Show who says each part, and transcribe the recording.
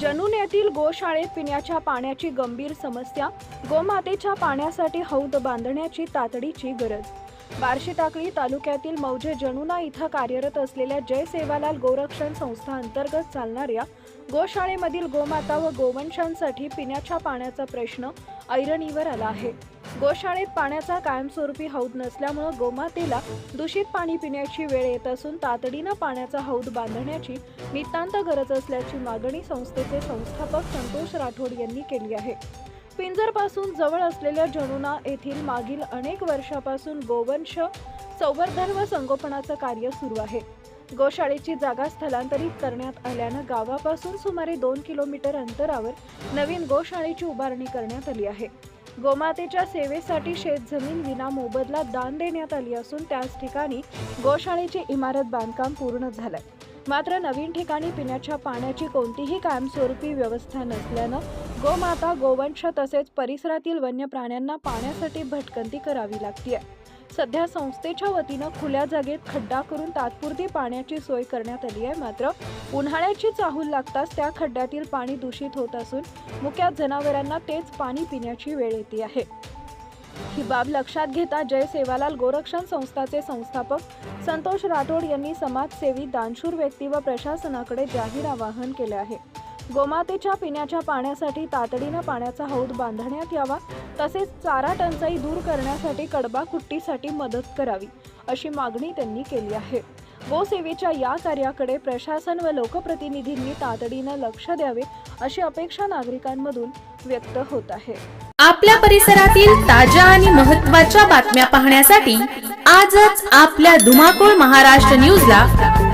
Speaker 1: जनून येथील गोशाळेत पिण्याच्या पाण्याची गंभीर समस्या गोमातेच्या पाण्यासाठी हौद बांधण्याची तातडीची गरज. बार्शी टाकळी तालुक्यातील मौजे जनुना इथं कार्यरत असलेल्या जय सेवालाल गोरक्षण संस्था अंतर्गत चालणाऱ्या गोशाळेमधील गोमाता व गोवंशांसाठी पिण्याच्या पाण्याचा प्रश्न ऐरणीवर आला आहे. गोशाळेत पाण्याचा कायमस्वरूपी हौद नसल्यामुळं गोमातेला दूषित पाणी पिण्याची वेळ येत असून तातडीनं पाण्याचा हौद बांधण्याची नितांत गरज असल्याची मागणी संस्थेचे संस्थापक संतोष राठोड यांनी केली आहे. पिंजरपासून जवळ असलेल्या जणुना येथील मागील अनेक वर्षापासून गोवंश संवर्धन व संगोपनाचं कार्य सुरू आहे. गोशाळेची जागा स्थलांतरित करण्यात आल्यानं गावापासून सुमारे दोन किलोमीटर अंतरावर नवीन गोशाळेची उभारणी करण्यात आली आहे. गोमातेच्या सेवेसाठी शेतजमीन विना मोबदला दान देण्यात आली असून त्याच ठिकाणी गोशाळेची इमारत बांधकाम पूर्ण झालंय. मात्र नवीन ठिकाणी पिण्याच्या पाण्याची कोणतीही कायमस्वरूपी व्यवस्था नसल्यानं गोमाता गोवंश तसेच परिसरातील वन्य प्राण्यांना पाण्यासाठी भटकंती करावी लागतीये. सध्या संस्थेच्या वतीनं खुल्या जागेत खड्डा करून तात्पुरती पाण्याची सोय करण्यात आली आहे. मात्र उन्हाळ्याची चाहूल लागताच त्या खड्ड्यातील पाणी दूषित होत असून मुक्या जनावरांना तेच पाणी पिण्याची वेळ येते आहे. ही बाब लक्षात घेता जय सेवालाल गोरक्षण संस्थाचे संस्थापक संतोष राठोड यांनी समाजसेवी दानशूर व्यक्ती व प्रशासनाकडे जाहीर आवाहन केले आहे. गोमातेच्या पिण्याच्या पाण्यासाठी तातडीनं पाण्याचा हौद बांधण्यात यावा तसेच चारा टंचाई दूर करण्यासाठी कडबा कुट्टीसाठी मदत करावी अशी मागणी त्यांनी केली आहे. गोसेवेच्या या कार्याकडे प्रशासन व लोकप्रतिनिधींनी तातडीनं लक्ष द्यावे अशी अपेक्षा नागरिकांमधून व्यक्त होत आहे.
Speaker 2: आपल्या परिसरातील ताज्या आणि महत्त्वाच्या बातम्या पाहण्यासाठी आजच आपल्या धुमाकूळ महाराष्ट्र न्यूजला